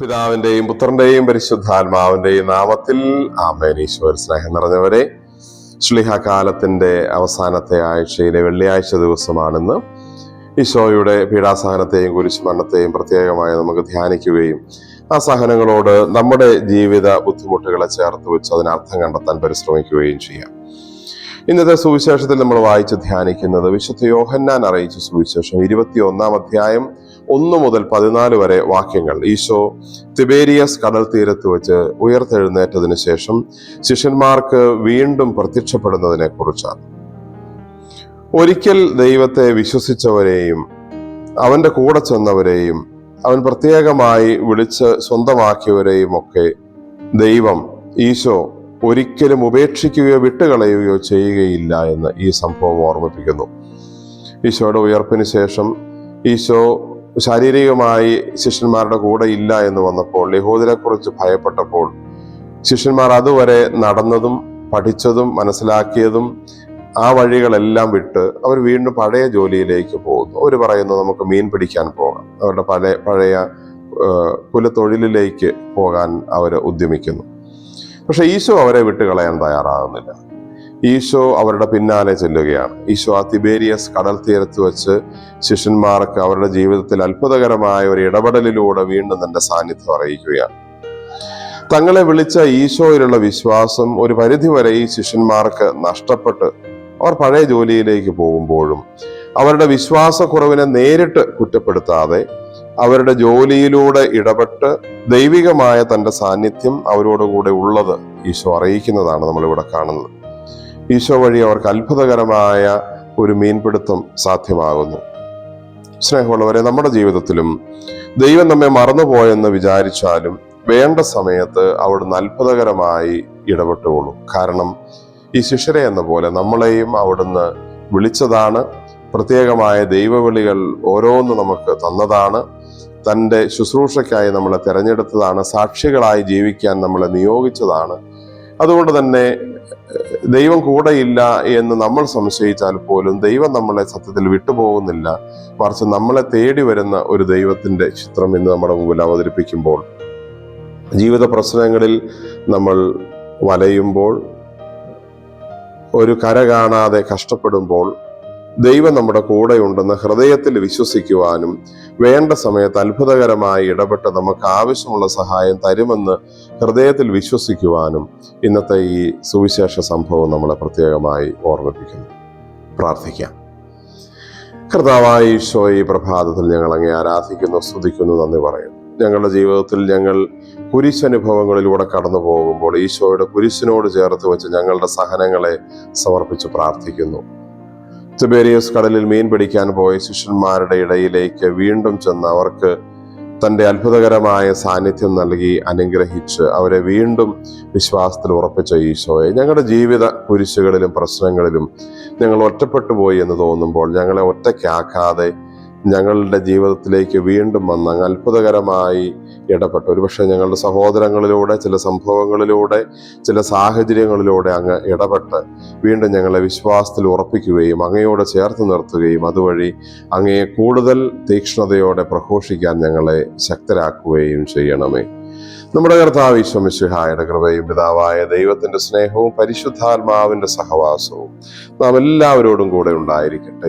പിതാവിന്റെയും പുത്രന്റെയും പരിശുദ്ധാത്മാവിന്റെയും നാമത്തിൽ ആമേനീശ്വർ സ്നേഹം നിറഞ്ഞവരെ ശ്ലിഹ കാലത്തിന്റെ അവസാനത്തെ ആഴ്ചയിലെ വെള്ളിയാഴ്ച ദിവസമാണെന്ന്. ഈശോയുടെ പീഡാസഹനത്തെയും കുരിശുമരണത്തെയും പ്രത്യേകമായി നമുക്ക് ധ്യാനിക്കുകയും ആ സഹനങ്ങളോട് നമ്മുടെ ജീവിത ബുദ്ധിമുട്ടുകളെ ചേർത്ത് വെച്ച് അതിനർത്ഥം കണ്ടെത്താൻ പരിശ്രമിക്കുകയും ചെയ്യാം. ഇന്നത്തെ സുവിശേഷത്തിൽ നമ്മൾ വായിച്ച് ധ്യാനിക്കുന്നത് വിശുദ്ധ യോഹന്നാൻ അറിയിച്ച സുവിശേഷം ഇരുപത്തി ഒന്നാം അധ്യായം ഒന്ന് മുതൽ പതിനാല് വരെ വാക്യങ്ങൾ. ഈശോ തിബേരിയസ് കടൽ തീരത്ത് വെച്ച് ഉയർത്തെഴുന്നേറ്റതിനു ശേഷം ശിഷ്യന്മാർക്ക് വീണ്ടും പ്രത്യക്ഷപ്പെടുന്നതിനെ കുറിച്ചാണ് ഒരിക്കൽ ദൈവത്തെ വിശ്വസിച്ചവരെയും അവന്റെ കൂടെ ചെന്നവരെയും അവൻ പ്രത്യേകമായി വിളിച്ച് സ്വന്തമാക്കിയവരെയും ഒക്കെ ദൈവം ഈശോ ഒരിക്കലും ഉപേക്ഷിക്കുകയോ വിട്ടുകളയുകയോ ചെയ്യുകയില്ല എന്ന് ഈ സംഭവം ഓർമ്മിപ്പിക്കുന്നു. ഈശോയുടെ ഉയർപ്പിന് ശേഷം ഈശോ ശാരീരികമായി ശിഷ്യന്മാരുടെ കൂടെ ഇല്ല എന്ന് വന്നപ്പോൾ യഹൂദിനെ കുറിച്ച് ഭയപ്പെട്ടപ്പോൾ ശിഷ്യന്മാർ അതുവരെ നടന്നതും പഠിച്ചതും മനസ്സിലാക്കിയതും ആ വഴികളെല്ലാം വിട്ട് അവർ വീണ്ടും പഴയ ജോലിയിലേക്ക് പോകുന്നു. അവർ പറയുന്നു നമുക്ക് മീൻ പിടിക്കാൻ പോകാം. അവരുടെ പല പഴയ കുലത്തൊഴിലിലേക്ക് പോകാൻ അവർ ഉദ്യമിക്കുന്നു. പക്ഷെ ഈശോ അവരെ വിട്ടുകളയാൻ തയ്യാറാകുന്നില്ല. ഈശോ അവരുടെ പിന്നാലെ ചെല്ലുകയാണ്. ഈശോ ആ തിബേരിയസ് കടൽ തീരത്ത് വെച്ച് ശിഷ്യന്മാർക്ക് അവരുടെ ജീവിതത്തിൽ അത്ഭുതകരമായ ഒരു ഇടപെടലിലൂടെ വീണ്ടും തന്റെ സാന്നിധ്യം അറിയിക്കുകയാണ്. തങ്ങളെ വിളിച്ച ഈശോയിലുള്ള വിശ്വാസം ഒരു പരിധിവരെ ഈ ശിഷ്യന്മാർക്ക് നഷ്ടപ്പെട്ട് അവർ പഴയ ജോലിയിലേക്ക് പോകുമ്പോഴും അവരുടെ വിശ്വാസക്കുറവിനെ നേരിട്ട് കുറ്റപ്പെടുത്താതെ അവരുടെ ജോലിയിലൂടെ ഇടപെട്ട് ദൈവികമായ തന്റെ സാന്നിധ്യം അവരോടുകൂടെ ഉള്ളത് ഈശോ അറിയിക്കുന്നതാണ് നമ്മളിവിടെ കാണുന്നത്. ഈശോ വഴി അവർക്ക് അത്ഭുതകരമായ ഒരു മീൻപിടുത്തം സാധ്യമാകുന്നു. സ്നേഹമുള്ളവരെ നമ്മുടെ ജീവിതത്തിലും ദൈവം നമ്മെ മറന്നുപോയെന്ന് വിചാരിച്ചാലും വേണ്ട സമയത്ത് അവിടുന്ന് അത്ഭുതകരമായി ഇടപെട്ടുകൊള്ളും. കാരണം ഈ ശിഷ്യരെ എന്ന പോലെ നമ്മളെയും അവിടുന്ന് വിളിച്ചതാണ്. പ്രത്യേകമായ ദൈവവിളികൾ ഓരോന്ന് നമുക്ക് തന്നതാണ്. തന്റെ ശുശ്രൂഷയ്ക്കായി നമ്മളെ തിരഞ്ഞെടുത്തതാണ് സാക്ഷികളായി ജീവിക്കാൻ നമ്മളെ നിയോഗിച്ചതാണ്. അതുകൊണ്ട് തന്നെ ദൈവം കൂടെയില്ല എന്ന് നമ്മൾ സംശയിച്ചാൽ പോലും ദൈവം നമ്മളെ സത്യത്തിൽ വിട്ടുപോകുന്നില്ല. മറിച്ച് നമ്മളെ തേടി വരുന്ന ഒരു ദൈവത്തിന്റെ ചിത്രം ഇന്ന് നമ്മുടെ മുമ്പിൽ അവതരിപ്പിക്കുമ്പോൾ ജീവിത പ്രശ്നങ്ങളിൽ നമ്മൾ വലയുമ്പോൾ ഒരു കര കാണാതെ കഷ്ടപ്പെടുമ്പോൾ ദൈവം നമ്മുടെ കൂടെയുണ്ടെന്ന് ഹൃദയത്തിൽ വിശ്വസിക്കുവാനും വേണ്ട സമയത്ത് അത്ഭുതകരമായി ഇടപെട്ട് നമുക്ക് ആവശ്യമുള്ള സഹായം തരുമെന്ന് ഹൃദയത്തിൽ വിശ്വസിക്കുവാനും ഇന്നത്തെ ഈ സുവിശേഷ സംഭവം നമ്മളെ പ്രത്യേകമായി ഓർമ്മിപ്പിക്കുന്നു. പ്രാർത്ഥിക്കാം. കർത്താവായ ഈശോ ഈ പ്രഭാതത്തിൽ ഞങ്ങൾ അങ്ങേ ആരാധിക്കുന്നു സ്തുതിക്കുന്നു നന്ദി പറയുന്നു. ഞങ്ങളുടെ ജീവിതത്തിൽ ഞങ്ങൾ കുരിശനുഭവങ്ങളിലൂടെ കടന്നു പോകുമ്പോൾ ഈശോയുടെ കുരിശിനോട് ചേർത്ത് വെച്ച് ഞങ്ങളുടെ സഹനങ്ങളെ സമർപ്പിച്ച് പ്രാർത്ഥിക്കുന്നു. തിബേരിയസ് കടലിൽ മീൻ പിടിക്കാൻ പോയ ശിഷ്യന്മാരുടെ ഇടയിലേക്ക് വീണ്ടും ചെന്ന് അവർക്ക് തന്റെ അത്ഭുതകരമായ സാന്നിധ്യം നൽകി അനുഗ്രഹിച്ച് അവരെ വീണ്ടും വിശ്വാസത്തിൽ ഉറപ്പിച്ച ഈശോയെ. ഞങ്ങളുടെ ജീവിത കുരിശുകളിലും പ്രശ്നങ്ങളിലും ഞങ്ങൾ ഒറ്റപ്പെട്ടു പോയി എന്ന് തോന്നുമ്പോൾ ഞങ്ങളെ ഒറ്റയ്ക്കാക്കാതെ ഞങ്ങളുടെ ജീവിതത്തിലേക്ക് വീണ്ടും വന്ന് അങ്ങ് അത്ഭുതകരമായി ഇടപെട്ടു. ഒരുപക്ഷെ ഞങ്ങളുടെ സഹോദരങ്ങളിലൂടെ ചില സംഭവങ്ങളിലൂടെ ചില സാഹചര്യങ്ങളിലൂടെ അങ്ങ് ഇടപെട്ട് വീണ്ടും ഞങ്ങളെ വിശ്വാസത്തിൽ ഉറപ്പിക്കുകയും അങ്ങയോട് ചേർത്ത് നിർത്തുകയും അതുവഴി അങ്ങയെ കൂടുതൽ തീക്ഷ്ണതയോടെ പ്രഘോഷിക്കാൻ ഞങ്ങളെ ശക്തരാക്കുകയും ചെയ്യണമേ. നമ്മുടെ കർത്താവ് ഈശ്വമിശിഹായുടെ കൃപയും പിതാവായ ദൈവത്തിന്റെ സ്നേഹവും പരിശുദ്ധാത്മാവിന്റെ സഹവാസവും നാം എല്ലാവരോടും കൂടെ ഉണ്ടായിരിക്കട്ടെ.